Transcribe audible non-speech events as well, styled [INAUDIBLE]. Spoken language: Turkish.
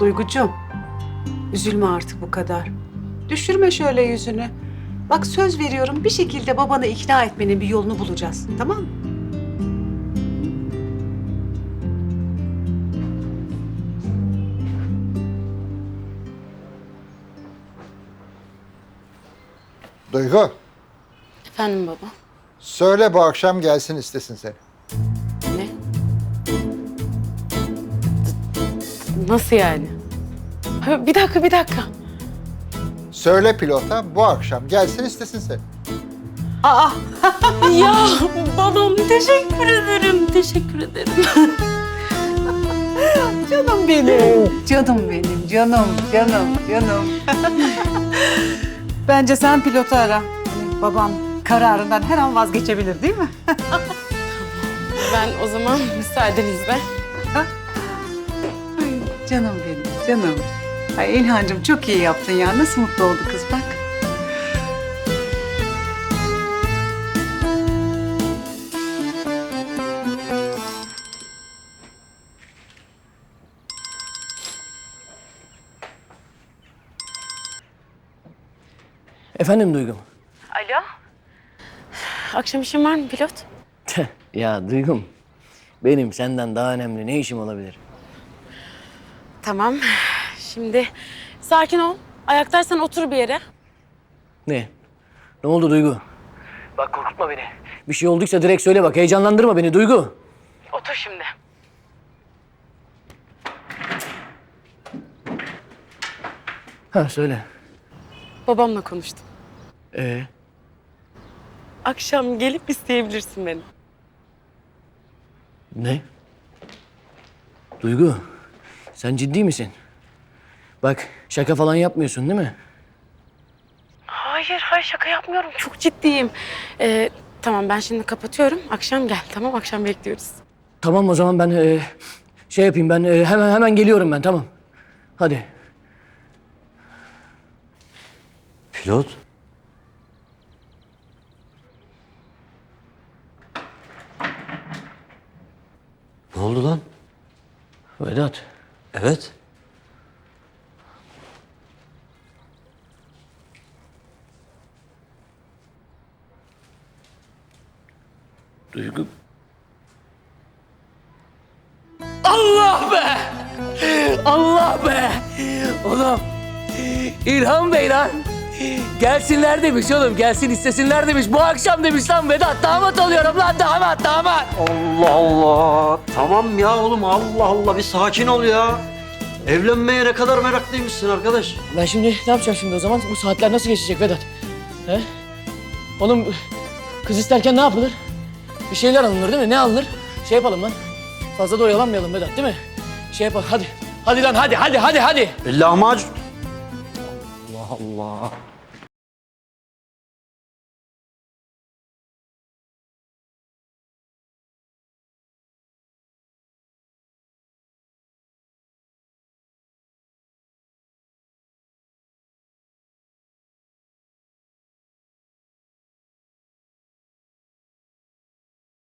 Duygucuğum, üzülme artık bu kadar. Düşürme şöyle yüzünü. Bak söz veriyorum bir şekilde babanı ikna etmenin bir yolunu bulacağız. Tamam mı? Duygu, Efendim baba. söyle bu akşam gelsin istesin seni. Ne? Nasıl yani? Ha, Bir dakika, bir dakika. Söyle pilota bu akşam gelsin istesin seni. Aa, [LAUGHS] ya babam teşekkür ederim, teşekkür ederim. canım benim. Canım benim, canım, canım, canım. Bence sen pilotu ara. Hani baban kararından her an vazgeçebilir değil mi? Ben o zaman müsaadenizle. Canım benim, canım. Ay İlhancığım çok iyi yaptın ya. Nasıl mutlu oldu kız bak. Efendim Duygum? Akşam işin var mı pilot? ya Duygum, benim senden daha önemli ne işim olabilir? Tamam. Şimdi sakin ol. Ayaktaysan otur bir yere. Ne? Ne oldu Duygu? Bak korkutma beni. Bir şey olduysa direkt söyle bak, heyecanlandırma beni Duygu. Otur şimdi. Ha söyle. Babamla konuştum. Ee, Akşam gelip isteyebilirsin beni. ne? Duygu, sen ciddi misin? Bak şaka falan yapmıyorsun değil mi? Hayır, hayır şaka yapmıyorum. Çok ciddiyim. Ee, tamam ben şimdi kapatıyorum. Akşam gel. Tamam akşam bekliyoruz. Tamam o zaman ben e, şey yapayım ben e, hemen hemen geliyorum ben tamam. Hadi. Pilot? Ne oldu lan? Vedat. Evet. Duygu. Allah be! Allah be! Oğlum. İlhan Bey lan. Gelsinler demiş oğlum. Gelsin istesinler demiş. Bu akşam demiş lan Vedat. Damat oluyorum lan damat damat. Allah Allah. Tamam ya oğlum Allah Allah bir sakin ol ya. Evlenmeye ne kadar meraklıymışsın arkadaş. Ben şimdi ne yapacağım şimdi o zaman? Bu saatler nasıl geçecek Vedat? He? Oğlum kız isterken ne yapılır? Bir şeyler alınır değil mi? Ne alınır? Şey yapalım lan. Fazla da oyalanmayalım Vedat değil mi? Şey yapalım hadi. Hadi lan hadi hadi hadi hadi. E, lahmacun. Allah Allah.